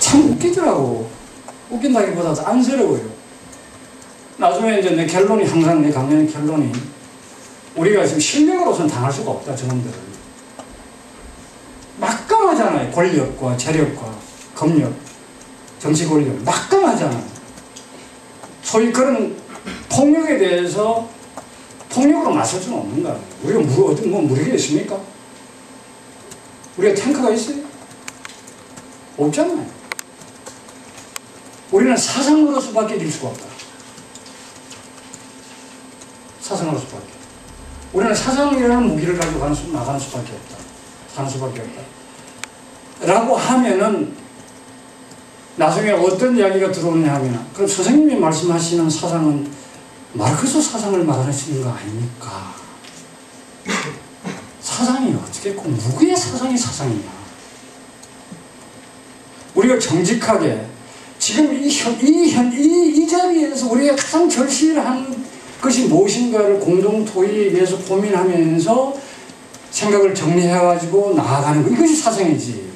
참 웃기더라고. 웃긴다기보다 안쓰러워요. 나중에 이제 내 결론이 항상 내 강연의 결론이 우리가 지금 실력으로서는 당할 수가 없다, 저놈들을. 막강하잖아요. 권력과 재력과 검력, 정치 권력. 막강하잖아요. 소위 그런 폭력에 대해서 폭력으로 맞설 수는 없는 거예요. 우리가 무, 어디 뭐 있습니까? 우리가 탱크가 있어요? 없잖아요. 우리는 사상으로서밖에 이길 수가 없다. 사상으로서밖에. 우리는 사상이라는 무기를 가지고 가는 수, 나가는 수밖에 없다. 사는 수밖에 없다. 라고 하면은 나중에 어떤 이야기가 들어오냐 하면 그럼 선생님이 말씀하시는 사상은 마르크스 사상을 말하시는 거 아닙니까? 사상이 어떻게 꼭 누구의 사상이 사상이냐? 우리가 정직하게 지금 이, 현, 이, 현, 이, 이 자리에서 우리가 가장 절실한 것이 무엇인가를 공동 토의에 대해서 고민하면서 생각을 정리해가지고 나아가는 거 이것이 사상이지.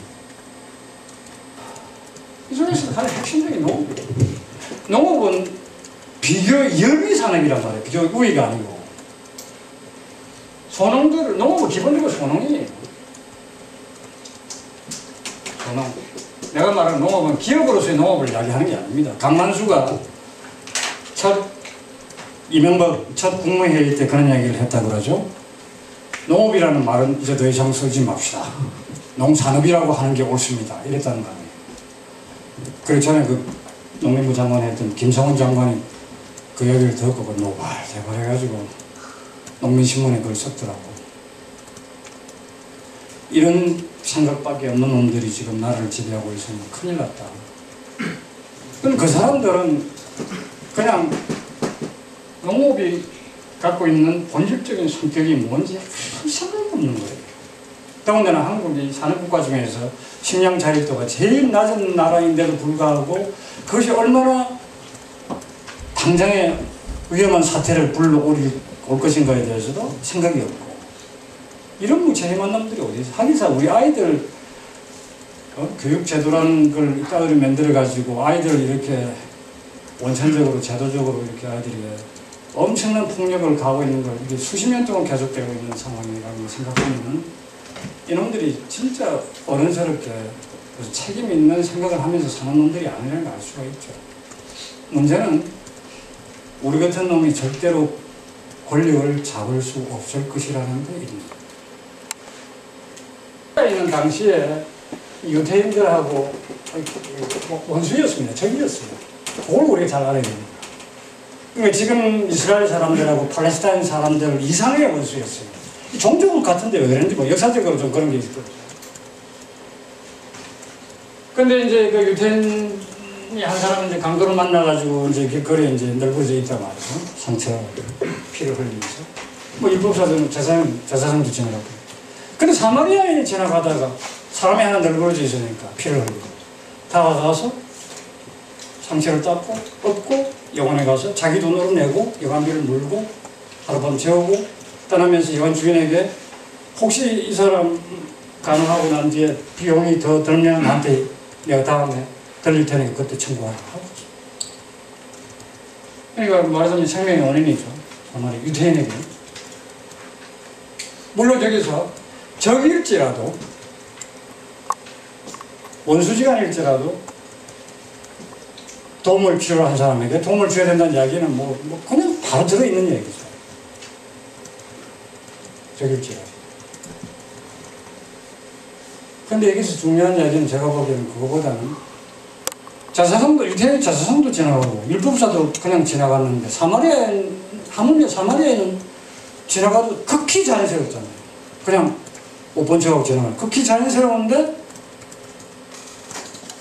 이 중에서 가장 핵심적인 농업이에요. 농업은 비교 열의 산업이란 말이에요. 비교 우위가 아니고. 소농들, 농업은 기본적으로 소농이에요. 소농. 내가 말하는 농업은 기업으로서의 농업을 이야기하는 게 아닙니다. 강만수가 첫 이명박 첫 국무회의 때 그런 이야기를 했다고 그러죠. 농업이라는 말은 이제 더 이상 쓰지 맙시다. 농산업이라고 하는 게 옳습니다. 이랬다는 거 아니에요. 그리고 전에 그 농림부 장관 했던 김성훈 장관이 그 얘기를 듣고 그 노발 대발 해가지고 농민신문에 그걸 썼더라고. 이런 생각밖에 없는 놈들이 지금 나라를 지배하고 있으면 큰일 났다. 그럼 그 사람들은 그냥 농업이 갖고 있는 본질적인 성격이 뭔지 한 생각이 없는 거예요. 더군다나 한국이 산업국가 중에서 식량 자립도가 제일 낮은 나라인데도 불구하고 그것이 얼마나 당장의 위험한 사태를 불러 올 것인가에 대해서도 생각이 없고 이런 무책임한 놈들이 어디 있어? 하기사 우리 아이들 어? 교육 제도라는 걸 이따위로 만들어 가지고 아이들을 이렇게 원천적으로 제도적으로 이렇게 아이들이 엄청난 폭력을 가하고 있는 걸 이게 수십 년 동안 계속되고 있는 상황이라고 생각하면 이놈들이 진짜 어른스럽게 책임 있는 생각을 하면서 사는 놈들이 아니라는 걸 알 수가 있죠. 문제는 우리 같은 놈이 절대로 권력을 잡을 수 없을 것이라는 데 있는 당시에 유태인들하고 원수였습니다. 적이었습니다. 그걸 우리가 잘 알아야 됩니다. 그러니까 지금 이스라엘 사람들하고 팔레스타인 사람들 이상의 원수였어요. 종족은 같은데 왜 그런지 뭐 역사적으로 좀 그런 게 있거든요. 근데 이제 그 유태인이 한 사람 이제 강도를 만나가지고 이제 길거리에 이제 널브러져 있단 말이죠. 상처, 피를 흘리면서. 뭐 율법사들은 제사장, 제사장도 지내라고. 근데 사마리아인이 지나가다가 사람이 하나 널브러져 있으니까 피를 흘리고. 다가가서 상처를 닦고, 업고, 영원에 가서 자기 돈으로 내고, 여관비를 물고, 하룻밤 재우고, 떠나면서 여관 주인에게 혹시 이 사람 가능하고 난 뒤에 비용이 더 들면 나한테 내가 다음에 들릴 테니까 그때 청구하라 하고 그러니까 말하자면 생명의 원인이죠. 정말 유태인에게. 물론 여기서 적일지라도 원수지간일지라도 도움을 필요로 한 사람에게 도움을 줘야 된다는 이야기는 뭐, 뭐 그냥 바로 들어있는 얘기죠. 적일지라도. 근데 여기서 중요한 이야기는 제가 보기에는 그거보다는 자사성도, 유태인 자사성도 지나가고, 율법사도 그냥 지나갔는데, 사마리아, 하물며 사마리아에는 지나가도 극히 자연스럽잖아요. 그냥 못본 척하고 지나가요. 극히 자연스러운데,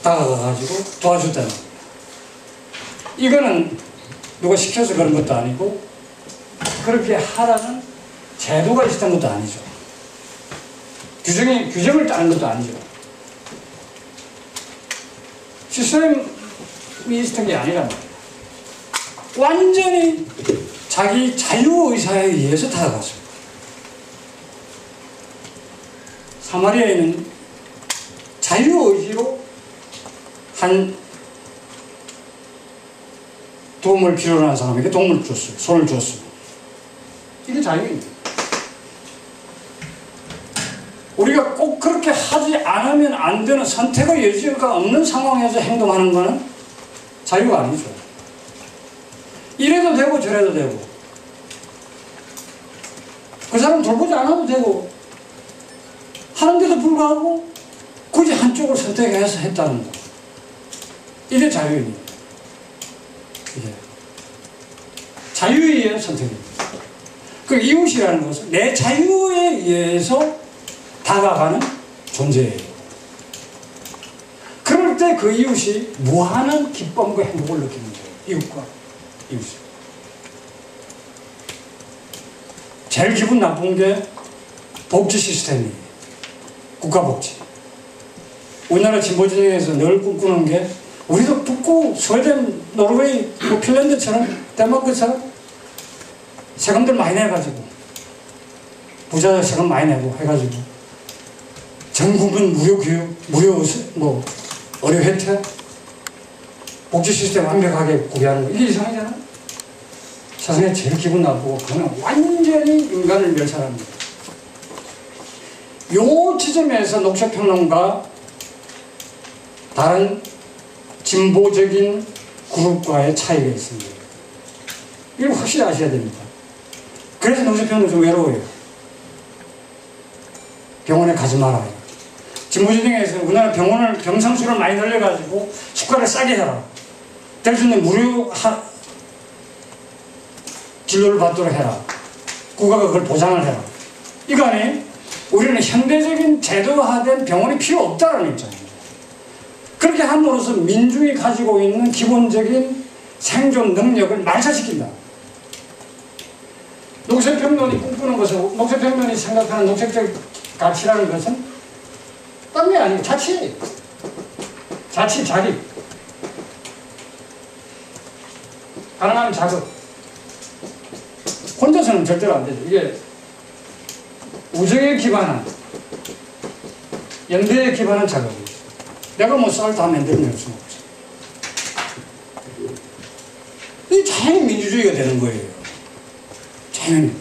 다가가가지고 도와줬다는. 이거는 누가 시켜서 그런 것도 아니고, 그렇게 하라는 제도가 있었던 것도 아니죠. 규정이, 규정을 따는 것도 아니죠. 시스템이 있었던 게 말이에요. 완전히 자기 자유의사에 의해서 다가갔습니다. 사마리아에는 자유의지로 한 도움을 필요로 하는 사람에게 도움을 줬어요. 손을 줬어요. 이게 자유입니다. 우리가 꼭 그렇게 하지 않으면 안 되는 선택의 여지가 없는 상황에서 행동하는 것은 자유가 아니죠. 이래도 되고 저래도 되고 그 사람 돌보지 않아도 되고 하는데도 불구하고 굳이 한쪽을 선택해서 했다는 거. 이게 자유입니다. 이게 자유에 의한 선택입니다. 그 이웃이라는 것은 내 자유에 의해서 다가가는 존재예요. 그럴 때 그 이웃이 무한한 기쁨과 행복을 느끼는 거예요. 이웃과 이웃이. 제일 기분 나쁜 게 복지 시스템이에요. 국가복지. 우리나라 진보진영에서 늘 꿈꾸는 게 우리도 북구, 스웨덴, 노르웨이, 뭐 핀란드처럼 덴마크처럼 세금들 많이 내가지고 부자 세금 많이 내고 해가지고 전 국민 무료 교육, 무료 뭐 의료 혜택, 복지 시스템 완벽하게 구비하는 거 이게 이상하잖아. 세상에 제일 기분 나쁘고 그거는 완전히 인간을 멸살합니다. 요 지점에서 녹색평론가 다른 진보적인 그룹과의 차이가 있습니다. 이걸 확실히 아셔야 됩니다. 그래서 녹색평론가 좀 외로워요. 병원에 가지 말아요. 진보진영에서 우리나라 병원을 병상수를 많이 늘려가지고 수가를 싸게 해라. 될 수 있는 무료 하, 진료를 받도록 해라. 국가가 그걸 보장을 해라. 이거 아니에요? 우리는 현대적인 제도화된 병원이 필요 없다는 입장입니다. 그렇게 함으로써 민중이 가지고 있는 기본적인 생존 능력을 말살시킨다. 녹색평론이 꿈꾸는 것은, 녹색평론이 생각하는 녹색적 가치라는 것은 딴게 아니고 자치. 자치, 자립. 가능하면 자극. 혼자서는 절대로 안 되죠. 이게 우정에 기반한, 연대에 기반한 작업이에요. 내가 뭐 쌀 다 만들어낼 수는 없어. 이 자연히 민주주의가 되는 거예요. 자연히.